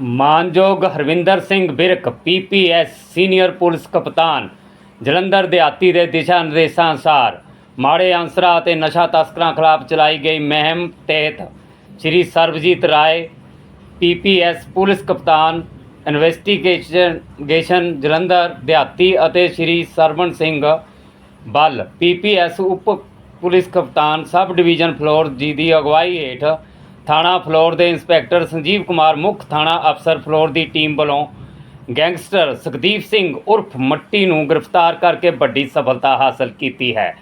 ਮਾਨਯੋਗ Harvinder Singh Birk PPS senior police ਕਪਤਾਨ, ਜਲੰਧਰ ਦਿਹਾਤੀ ਦੇ ਦਿਸ਼ਾ ਨਿਰਦੇਸ਼ਾਂ ਅਨੁਸਾਰ ਮਾੜੇ ਅੰਸਰਾਂ ਅਤੇ ਨਸ਼ਾ ਤਸਕਰਾਂ ਖਿਲਾਫ ਚਲਾਈ ਗਈ ਮੁਹਿੰਮ ਤਹਿਤ ਸ੍ਰੀ ਸਰਬਜੀਤ ਰਾਏ ਪੀਪੀਐਸ ਪੁਲਿਸ ਕਪਤਾਨ, ਇਨਵੈਸਟੀਗੇਸ਼ਨ ਜਲੰਧਰ ਦਿਹਾਤੀ ਅਤੇ ਸ੍ਰੀ ਸਰਵਣ ਸਿੰਘ ਬੱਲ ਪੀਪੀਐਸ ਉਪ ਪੁਲਿਸ ਕਪਤਾਨ ਸਬ ਡਿਵੀਜ਼ਨ ਫਲੋਰ ਜੀ ਦੀ ਅਗਵਾਈ ਹੇਠ ਥਾਣਾ ਫਲੋਰ ਦੇ ਇੰਸਪੈਕਟਰ ਸੰਜੀਵ ਕੁਮਾਰ ਮੁੱਖ ਥਾਣਾ ਅਫਸਰ ਫਲੋਰ ਦੀ ਟੀਮ ਵੱਲੋਂ ਗੈਂਗਸਟਰ ਸੁਖਦੀਪ ਸਿੰਘ ਉਰਫ ਮੱਟੀ ਨੂੰ ਗ੍ਰਿਫਤਾਰ ਕਰਕੇ ਵੱਡੀ ਸਫਲਤਾ ਹਾਸਲ ਕੀਤੀ ਹੈ।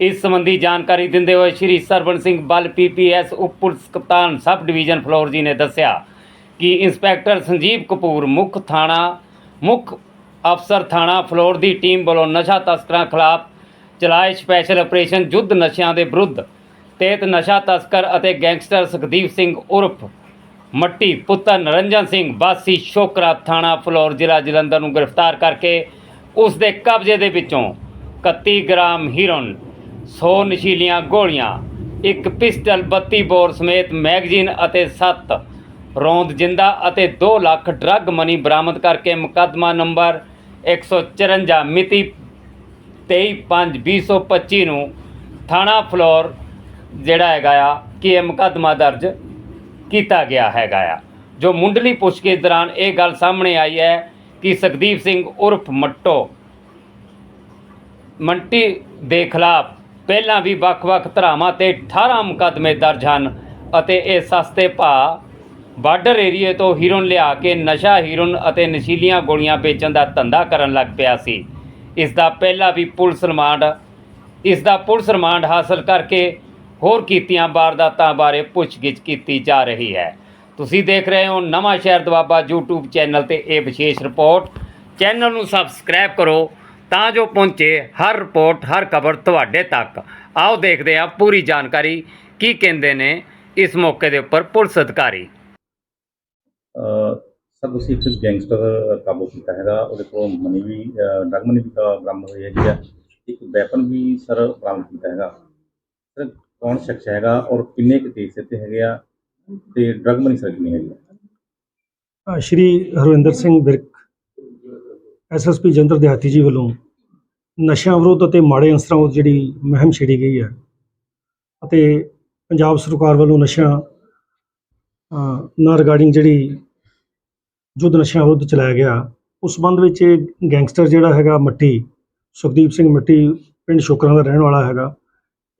ਇਸ ਸੰਬੰਧੀ ਜਾਣਕਾਰੀ ਦਿੰਦੇ ਹੋਏ ਸ਼੍ਰੀ ਸਰਵਣ ਸਿੰਘ ਬੱਲ ਪੀਪੀਐਸ ਉਪ ਪੁਲਿਸ ਕਪਤਾਨ ਸਬ ਡਿਵੀਜ਼ਨ ਫਲੋਰ ਜੀ ਨੇ ਦੱਸਿਆ ਕਿ ਇੰਸਪੈਕਟਰ ਸੰਜੀਵ ਕਪੂਰ ਮੁੱਖ ਥਾਣਾ, ਮੁੱਖ ਅਫਸਰ ਥਾਣਾ ਫਲੋਰ ਦੀ ਟੀਮ ਵੱਲੋਂ ਨਸ਼ਾ ਤਸਕਰਾਂ ਖਿਲਾਫ ਚਲਾਏ ਸਪੈਸ਼ਲ ਆਪਰੇਸ਼ਨ ਯੁੱਧ ਨਸ਼ਿਆਂ ਦੇ ਵਿਰੁੱਧ ਤਹਿਤ ਨਸ਼ਾ ਤਸਕਰ ਅਤੇ ਗੈਂਗਸਟਰ ਸੁਖਦੀਪ ਸਿੰਘ ਉਰਫ ਮੱਟੀ ਪੁੱਤਰ ਨਰਿੰਜਨ ਸਿੰਘ ਬਾਸੀ ਸ਼ੋਕਰਾ ਥਾਣਾ ਫਲੋਰ ਜ਼ਿਲ੍ਹਾ ਜਲੰਧਰ ਨੂੰ ਗ੍ਰਿਫਤਾਰ ਕਰਕੇ ਉਸ ਦੇ ਕਬਜ਼ੇ ਦੇ ਵਿੱਚੋਂ 31 ਗ੍ਰਾਮ ਹੀਰੋਨ 100 ਨਸ਼ੀਲੀਆਂ ਗੋਲੀਆਂ, ਇੱਕ ਪਿਸਟਲ 32 ਬੋਰ ਸਮੇਤ ਮੈਗਜ਼ੀਨ ਅਤੇ 7 ਰੌਂਦ ਜਿੰਦਾ ਅਤੇ 2 ਲੱਖ ਡਰੱਗ ਮਨੀ ਬਰਾਮਦ ਕਰਕੇ ਮੁਕੱਦਮਾ ਨੰਬਰ 154 ਮਿਤੀ 23/5/2025 ਨੂੰ ਥਾਣਾ ਫਲੋਰ ਜਿਹੜਾ ਹੈਗਾ ਆ, ਕਿ ਇਹ ਮੁਕੱਦਮਾ ਦਰਜ ਕੀਤਾ ਗਿਆ ਹੈਗਾ ਆ। ਜੋ ਮੁੰਡਲੀ ਪੁੱਛਗਿੱਛ ਦੌਰਾਨ ਇਹ ਗੱਲ ਸਾਹਮਣੇ ਆਈ ਹੈ ਕਿ ਸੁਖਦੀਪ ਸਿੰਘ ਉਰਫ ਮੱਟੋ ਮੰਟੀ ਦੇ ਖਿਲਾਫ ਪਹਿਲਾਂ ਵੀ ਵੱਖ-ਵੱਖ ਧਰਾਵਾਂ ਤੇ 18 ਮੁਕੱਦਮੇ ਦਰਜ ਹਨ ਅਤੇ ਇਹ ਸਸਤੇ ਭਾਅ ਬਾਰਡਰ ਏਰੀਏ ਤੋਂ ਹੀਰੋਨ ਲਿਆ ਕੇ ਨਸ਼ਾ ਹੀਰੋਨ ਅਤੇ ਨਸ਼ੀਲੀਆਂ ਗੋਲੀਆਂ ਵੇਚਣ ਦਾ ਧੰਦਾ ਕਰਨ ਲੱਗ ਪਿਆ ਸੀ। ਇਸ ਦਾ ਪਹਿਲਾਂ ਵੀ ਪੁਲਿਸ ਰਿਮਾਂਡ, ਇਸ ਦਾ ਪੁਲਿਸ ਰਿਮਾਂਡ ਹਾਸਲ ਕਰਕੇ ਹੋਰ ਕੀਤੀਆਂ ਵਾਰਦਾਤਾਂ ਬਾਰੇ ਪੁੱਛਗਿੱਛ ਕੀਤੀ ਜਾ ਰਹੀ ਹੈ। ਤੁਸੀਂ ਦੇਖ ਰਹੇ ਹੋ ਨਵਾਂ ਸ਼ਹਿਰ ਦਵਾਬਾ YouTube ਚੈਨਲ ਤੇ ਇਹ ਵਿਸ਼ੇਸ਼ ਰਿਪੋਰਟ। ਚੈਨਲ ਨੂੰ ਸਬਸਕ੍ਰਾਈਬ ਕਰੋ ਤਾਂ ਜੋ ਪਹੁੰਚੇ ਹਰ ਰਿਪੋਰਟ, ਹਰ ਖਬਰ ਤੁਹਾਡੇ ਤੱਕ। ਆਓ ਦੇਖਦੇ ਹਾਂ ਪੂਰੀ ਜਾਣਕਾਰੀ ਕੀ ਕਹਿੰਦੇ ਨੇ ਇਸ ਮੌਕੇ ਦੇ ਉੱਪਰ ਪੁਲਿਸ ਅਧਿਕਾਰੀ। ਸਰ, ਤੁਸੀਂ ਇੱਕ ਗੈਂਗਸਟਰ ਕਾਬੂ ਕੀਤਾ ਹੈਗਾ, ਉਹਦੇ ਕੋਲ ਮਨੀ ਵੀ ਡਰਗ ਮਨੀ ਵੀ ਬਰਾਮਦ ਹੋਈ ਹੈਗੀ ਆ। ਇੱਕ ਵੈਪਨ ਵੀ ਸਰ ਬਰਾਮਦ ਕੀਤਾ ਹੈਗਾ। ਸਰ ਕੌਣ ਸ਼ਖਸ ਹੈਗਾ ਔਰ ਕਿੰਨੇ ਕੁ ਕੇਸ ਇੱਥੇ ਹੈਗੇ ਆ ਤੇ ਡਰਗ ਮਨੀ ਸਰ ਕਿੰਨੀ ਹੈਗੀ ਆ? ਸ਼੍ਰੀ ਹਰਵਿੰਦਰ ਸਿੰਘ ਬਿਰਕ ਐਸਐਸਪੀ ਜੰਦਰ ਦਿਹਾਤੀ ਜੀ ਵੱਲੋਂ ਨਸ਼ਿਆਂ ਵਿਰੁੱਧ ਅਤੇ ਮਾੜੇ ਅੰਸਰਾਂ ਵਿਰੁੱਧ ਜਿਹੜੀ ਮੁਹਿੰਮ ਛੇੜੀ ਗਈ ਹੈ ਅਤੇ ਪੰਜਾਬ ਸਰਕਾਰ ਵੱਲੋਂ ਨਸ਼ਿਆਂ ਅ, ਨਾਲ ਰਿਗਾਰਡਿੰਗ ਜਿਹੜੀ ਯੁੱਧ ਨਸ਼ਿਆਂ ਵਿਰੁੱਧ ਚਲਾਇਆ ਗਿਆ ਉਸ ਸੰਬੰਧ ਵਿੱਚ ਇਹ ਗੈਂਗਸਟਰ ਜਿਹੜਾ ਹੈਗਾ ਮੱਟੀ ਸੁਖਦੀਪ ਸਿੰਘ ਮੱਟੀ ਪਿੰਡ ਸ਼ੋਕਰਾਂ ਦਾ ਰਹਿਣ ਵਾਲਾ ਹੈਗਾ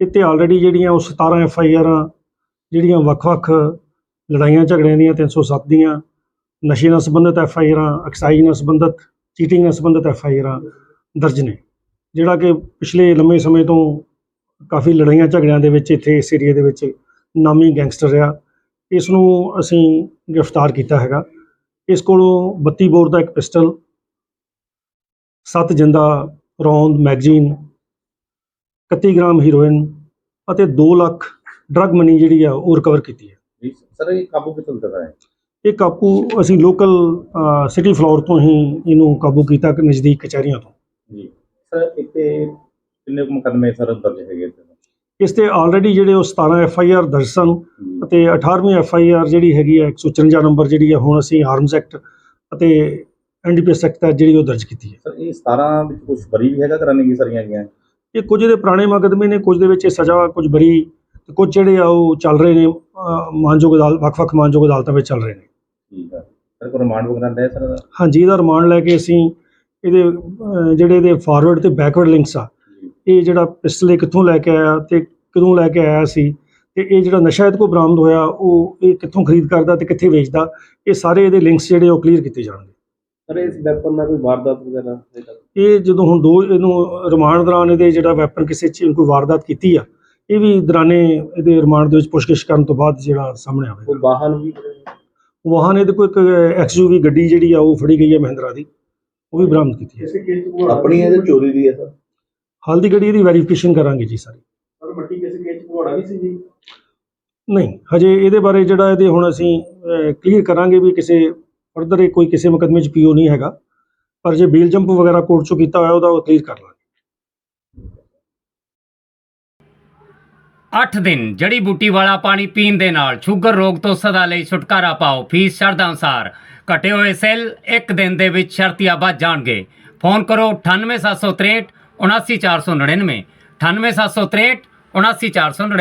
ਇੱਥੇ ਆਲਰੇਡੀ ਜਿਹੜੀਆਂ ਉਹ 17 ਐਫ ਆਈ ਆਰਾਂ ਜਿਹੜੀਆਂ ਵੱਖ-ਵੱਖ ਲੜਾਈਆਂ ਝਗੜਿਆਂ ਦੀਆਂ 307 ਦੀਆਂ, ਨਸ਼ੇ ਨਾਲ ਸੰਬੰਧਿਤ ਐਫ ਆਈ ਆਰਾਂ ਐਕਸਾਈਜ਼ ਨਾਲ ਸੰਬੰਧਿਤ, ਚੀਟਿੰਗ ਨਾਲ ਸੰਬੰਧਿਤ ਐਫ ਆਈ ਆਰਾਂ ਦਰਜ ਨੇ, ਜਿਹੜਾ ਕਿ ਪਿਛਲੇ ਲੰਮੇ ਸਮੇਂ ਤੋਂ ਕਾਫੀ ਲੜਾਈਆਂ ਝਗੜਿਆਂ ਦੇ ਵਿੱਚ ਇੱਥੇ ਇਸ ਏਰੀਏ ਦੇ ਵਿੱਚ ਨਾਮੀ ਗੈਂਗਸਟਰ ਰਿਹਾ। ਇਸ ਨੂੰ ਅਸੀਂ ਗ੍ਰਿਫਤਾਰ ਕੀਤਾ ਹੈਗਾ। ਇਸ ਕੋਲੋਂ 32 ਬੋਰ ਦਾ ਇੱਕ ਪਿਸਟਲ 7 ਜਿੰਦਾ ਰੌਂਦ ਮੈਗਜ਼ੀਨ 31 ਗ੍ਰਾਮ ਹੀਰੋਇਨ ਅਤੇ 2 ਲੱਖ ਡਰੱਗ ਮਨੀ ਜਿਹੜੀ ਆ ਉਹ ਰਿਕਵਰ ਕੀਤੀ ਹੈ। ਜੀ ਸਰ ਇਹ ਕਾਬੂ ਕੀਤਾ ਹੈ? ਇਹ ਕਾਬੂ ਅਸੀਂ ਲੋਕਲ ਸਿਟੀ ਫਲੋਰ ਤੋਂ ਹੀ ਇਹਨੂੰ ਕਾਬੂ ਕੀਤਾ ਕਿ ਨਜ਼ਦੀਕ ਕਚਹਿਰੀਆਂ ਤੋਂ। ਜੀ। ਸਰ ਇੱਥੇ ਕਿੰਨੇ ਮੁਕੱਦਮੇ ਸਰ ਦਰਜ ਹੈਗੇ ਇੱਥੇ? ਇਸ ਤੇ ਆਲਰੇਡੀ ਜਿਹੜੇ ਉਹ 17 ਐਫ ਆਈ ਆਰ ਦਰਜ ਸਨ ਅਤੇ 18ਵੀਂ ਐਫ ਆਈ ਆਰ ਜਿਹੜੀ ਹੈਗੀ ਹੈ 154 ਨੰਬਰ ਜਿਹੜੀ ਹੈ ਹੁਣ ਅਸੀਂ ਆਰਮਸ ਐਕਟ ਅਤੇ ਐਨਡੀਪੀਐਸ ਐਕਟ ਤਹਿਤ ਜਿਹੜੀ ਉਹ ਦਰਜ ਕੀਤੀ ਹੈ। ਸਰ ਇਹ 17 ਵਿੱਚ ਕੁਝ ਬਰੀ ਵੀ ਹੈਗਾ ਕਰਾਨੇ ਕੀ ਸਾਰੀਆਂ ਹੈਗੀਆਂ? ਇਹ ਕੁਝ ਦੇ ਪੁਰਾਣੇ ਮੁਕੱਦਮੇ ਨੇ ਕੁਝ ਦੇ ਵਿੱਚ ਇਹ ਸਜ਼ਾ ਕੁਝ ਬਰੀ ਤੇ ਕੁਝ ਜਿਹੜੇ ਆ ਉਹ ਚੱਲ ਰਹੇ ਨੇ ਮਾਨਯੋਗ ਅਦਾਲਤ ਵੱਖ-ਵੱਖ ਮਾਨਯੋਗ ਅਦਾਲਤਾਂ ਵਿੱਚ ਚੱਲ ਰਹੇ ਨੇ। ਠੀਕ ਆ। ਸਰ ਕੋਈ ਰਿਮਾਂਡ ਵਗੈਰਾ ਲੈ ਸਰ ਇਹਦਾ? ਹਾਂਜੀ ਇਹਦਾ ਰਿਮਾਂਡ ਲੈ ਕੇ ਅਸੀਂ ਇਹਦੇ ਜਿਹੜੇ ਇਹਦੇ ਫਾਰਵਰਡ ਤੇ ਬੈਕਵਰਡ ਲਿੰਕਸ ਆ ਇਹ ਜਿਹੜਾ ਪਿਸਟਲ ਇਹ ਕਿੱਥੋਂ ਲੈ ਕੇ ਆਇਆ ਤੇ ਕਦੋਂ ਲੈ ਕੇ ਆਇਆ ਸੀ ਤੇ ਇਹ ਜਿਹੜਾ ਨਸ਼ਾ ਇਹਦੇ ਕੋਲ ਬਰਾਮਦ ਹੋਇਆ ਉਹ ਇਹ ਕਿੱਥੋਂ ਖਰੀਦ ਕਰਦਾ ਤੇ ਕਿੱਥੇ ਵੇਚਦਾ ਇਹ ਸਾਰੇ ਇਹਦੇ ਲਿੰਕਸ ਜਿਹੜੇ ਉਹ ਕਲੀਅਰ ਕੀਤੇ ਜਾਣਗੇ। ਸਰ ਇਸ ਵੈਪਨ ਨਾਲ ਕੋਈ ਵਾਰਦਾਤ ਵਗੈਰਾ ਹਜੇ ਤੱਕ ਇਹ ਜਦੋਂ ਹੁਣ ਦੋ ਇਹਨੂੰ ਰਿਮਾਂਡ ਦੌਰਾਨ ਇਹਦੇ ਜਿਹੜਾ ਵੈਪਨ ਕਿਸੇ ਚ ਕੋਈ ਵਾਰਦਾਤ ਕੀਤੀ ਆ ਇਹ ਵੀ ਦੌਰਾਨੇ ਇਹਦੇ ਰਿਮਾਂਡ ਦੇ ਵਿੱਚ ਪੁੱਛਗਿੱਛ ਕਰਨ ਤੋਂ ਬਾਅਦ ਜਿਹੜਾ ਸਾਹਮਣੇ ਆਵੇਗਾ। ਕੋਈ ਵਾਹਨ ਵੀ ਵਾਹਨ ਇਹਦੇ ਕੋਲ ਇੱਕ ਐਕਸਯੂਵੀ ਗੱਡੀ ਜਿਹੜੀ ਆ ਉਹ ਫੜੀ ਗਈ ਹੈ ਮਹਿੰਦਰਾ ਦੀ। ਉਹ ਵੀ ਬਰਾਮਦ ਕੀਤੀ ਹੈ ਕਿਸੇ ਕੇਸ ਚ ਆਪਣੀ ਹੈ ਜਾਂ ਚੋਰੀ ਦੀ ਹੈ ਸਰ ਹਾਲ ਦੀ ਗੱਡੀ ਦੀ ਵੈਰੀਫਿਕੇਸ਼ਨ ਕਰਾਂਗੇ ਜੀ ਸਾਰੀ। ਸਰ ਮੱਟੀ ਕਿਸੇ ਕੇਸ ਚ ਘੋੜਾ ਵੀ ਸੀ ਜੀ? ਨਹੀਂ ਹਜੇ ਇਹਦੇ ਬਾਰੇ ਜਿਹੜਾ ਇਹਦੇ ਹੁਣ ਅਸੀਂ ਕਲੀਅਰ ਕਰਾਂਗੇ ਵੀ ਕਿਸੇ ਫਰਦਰ ਇਹ ਕੋਈ ਕਿਸੇ ਮੁਕੱਦਮੇ 'ਚ ਪੀਓ ਨਹੀਂ ਹੈਗਾ, ਪਰ ਜੇ ਬੇਲ ਜੰਪ ਵਗੈਰਾ ਕੋਰਟ 'ਚੋਂ ਕੀਤਾ ਹੋਇਆ ਉਹਦਾ ਉਹ ਕਲੀਅਰ ਕਰ ਲਾਂਗੇ। 8 ਦਿਨ, ਜੜੀ ਬੂਟੀ ਵਾਲਾ ਪਾਣੀ ਪੀਣ ਦੇ ਨਾਲ ਸ਼ੂਗਰ ਰੋਗ ਤੋਂ ਸਦਾ ਲਈ ਛੁਟਕਾਰਾ ਪਾਓ, ਫੀਸ ਸ਼ਰਧਾ ਅਨੁਸਾਰ। ਘਟੇ ਹੋਏ ਸੈੱਲ ਇੱਕ ਦਿਨ ਦੇ ਵਿੱਚ ਸ਼ਰਤੀਆ ਵੱਧ ਜਾਣਗੇ। ਫੋਨ ਕਰੋ 98763 79499 98763 79499